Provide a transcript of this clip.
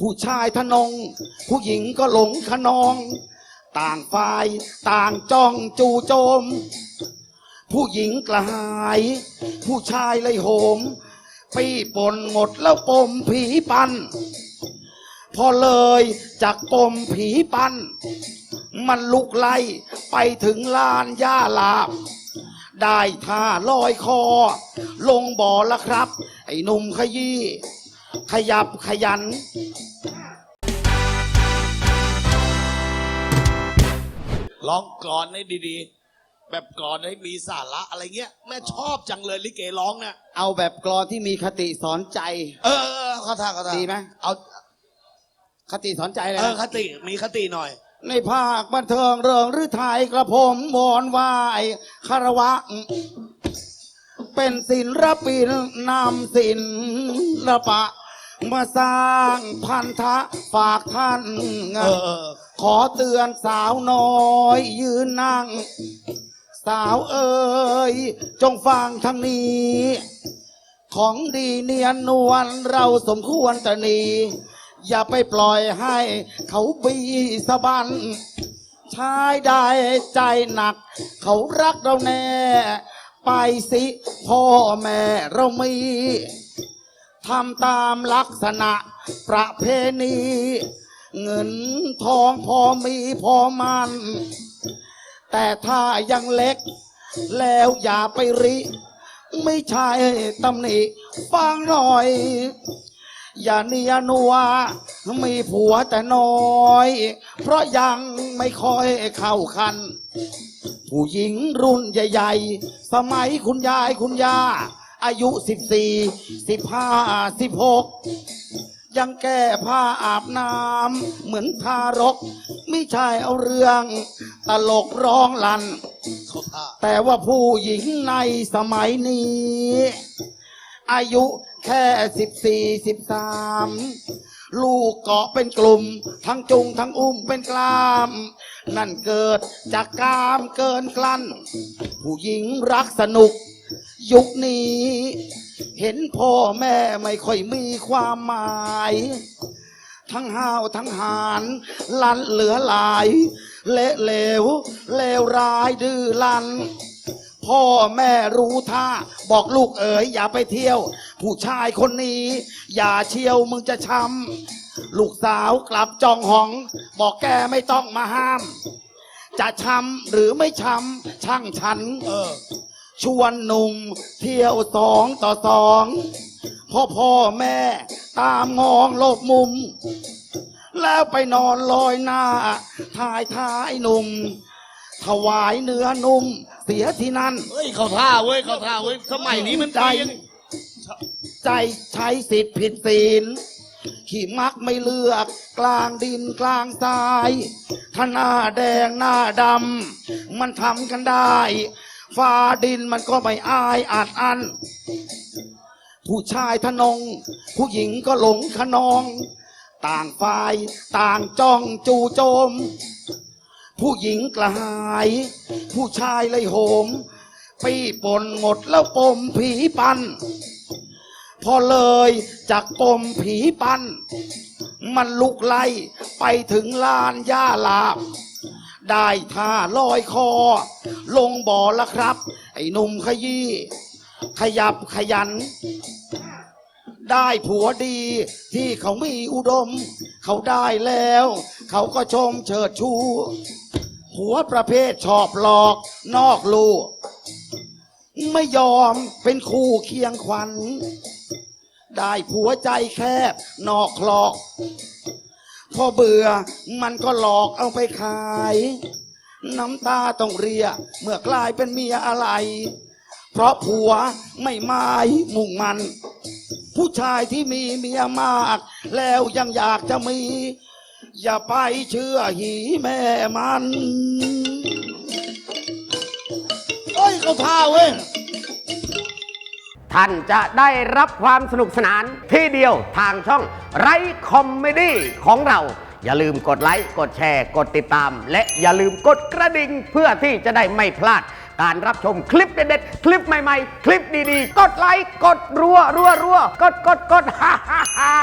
ผู้ชายทะนง ผู้หญิงก็หลงขนอง ต่างฝ่ายต่างจ้องจู่โจม ผู้หญิงกระหาย ผู้ชายเลยโหม ปีปนหมดแล้วปมผีปัน พอเลยจากปมผีปัน มันลุกไล่ไปถึงลานย่าลาบได้ท่าลอยคอ ลงบ่อแล้วครับ ไอ้หนุ่มขยี้ ขยับขยันร้องกรอนให้ดีๆ แบบกรอนให้มีสาระอะไรเงี้ย แม่ชอบจังเลยลิเกร้องเนี่ยเอาแบบกรอนที่มีคติสอนใจ เออเออเออเขาท่าเขาท่าดีไหม เอาคติสอนใจเลยเออนะคติมีคติหน่อย ในภาคบันเทิงเริงหรือไทยกระผมวอนไหวายคารวะ เป็นศิลปินนำศิลปะ มาสร้างพันธะฝากท่านเออเออ ขอเตือนสาวน้อยยืนนั่ง สาวเอ๋ยจงฟังทางนี้ ของดีเนียนนวลเราสมควรตะหนีอย่าไปปล่อยให้เขาบีสะบันชายได้ใจหนัก เขารักเราแน่ ไปสิพ่อแม่เรามี ทำตามลักษณะประเพณี เงินทองพอมีพอมัน แต่ถ้ายังเล็ก แล้วอย่าไปริ ไม่ใช่ตำหนิฟังหน่อย อย่าเนียนัวมีผัวแต่น้อย เพราะยังไม่ค่อยเข้าคัน ผู้หญิงรุ่นใหญ่ ๆ สมัยคุณยายคุณย่า อายุสิบสี่สิบห้าสิบหกยังแก้ผ้าอาบน้ำเหมือนทารก ไม่ใช่เอาเรื่อง ตลกร้องลัน แต่ว่าผู้หญิงในสมัยนี้ อายุแค่สิบสี่สิบสามลูกเกาะเป็นกลุ่ม ทั้งจุงทั้งอุ้มเป็นกลาม นั่นเกิดจากกามเกินกลั้น ผู้หญิงรักสนุก ยุคนี้ เห็นพ่อแม่ไม่ค่อยมีความหมาย ทั้งห้าวทั้งหานลันเหลือหลาย เละเหลว เลวร้ายดื้อลัน พ่อแม่รู้ท่า บอกลูกเอ๋ยอย่าไปเที่ยว ผู้ชายคนนี้ อย่าเชียวมึงจะช้ำลูกสาวกลับจองหอง บอกแกไม่ต้องมาห้าม จะช้ำหรือไม่ช้ำช่างฉัน เออ ชวนหนุ่มเที่ยวสองต่อสองพ่อพ่อแม่ตามมองโลบมุม แล้วไปนอนลอยหน้าทายท้ายหนุ่ม ถวายเนื้อนุ่ม เสียที่นั่น เฮ้ยเขาท่าเว้ยเขาท่าเว้ยสมัยนี้มันใจเปลี่ยนใจใช้สิทธิ์ผิดศีลขี่มักไม่เลือกกลางดินกลางทรายถ้าหน้าแดงหน้าดำมันทำกันได้ ฟ้าดินมันก็ไม่อายอาจอัน ผู้ชายทะนง ผู้หญิงก็หลงขนอง ต่างฝ่ายต่างจ้องจู่โจม ผู้หญิงกระหาย ผู้ชายเลยโหม ปีปนหมดแล้วปมผีปัน พอเลยจากปมผีปัน มันลุกไล่ไปถึงลานย่าลาบได้ท่าลอยคอ ลงบ่อล้วครับ ไอ้หนุ่มขยี้ขยับขยัน ได้ผัวดี ที่เขามีอุดม เขาได้แล้ว เขาก็ชมเชิดชูหัวประเภทชอบหลอกนอกลูไม่ยอมเป็นคู่เคียงขวัญ ได้ผัวใจแคบนอกคลอก พอเบื่อมันก็หลอกเอาไปขาย น้ำตาต้องเรีย เมื่อกลายเป็นเมียอะไร เพราะผัวไม่ไม้มุ่งมัน ผู้ชายที่มีเมียมาก แล้วยังอยากจะมี อย่าไปเชื่อหีแม่มันเฮ้ยเขาท่าเว้ยท่านจะได้รับความสนุกสนานที่เดียวทางช่องไรคอมเมดี้ของเรา อย่าลืมกดไลค์ กดแชร์ กดติดตาม และอย่าลืมกดกระดิ่งเพื่อที่จะได้ไม่พลาด การรับชมคลิปเด็ดๆ คลิปใหม่ๆ คลิปดีๆ กดไลค์ กดรัวรัวรัวกดกดกดฮ่าฮ่าฮ่า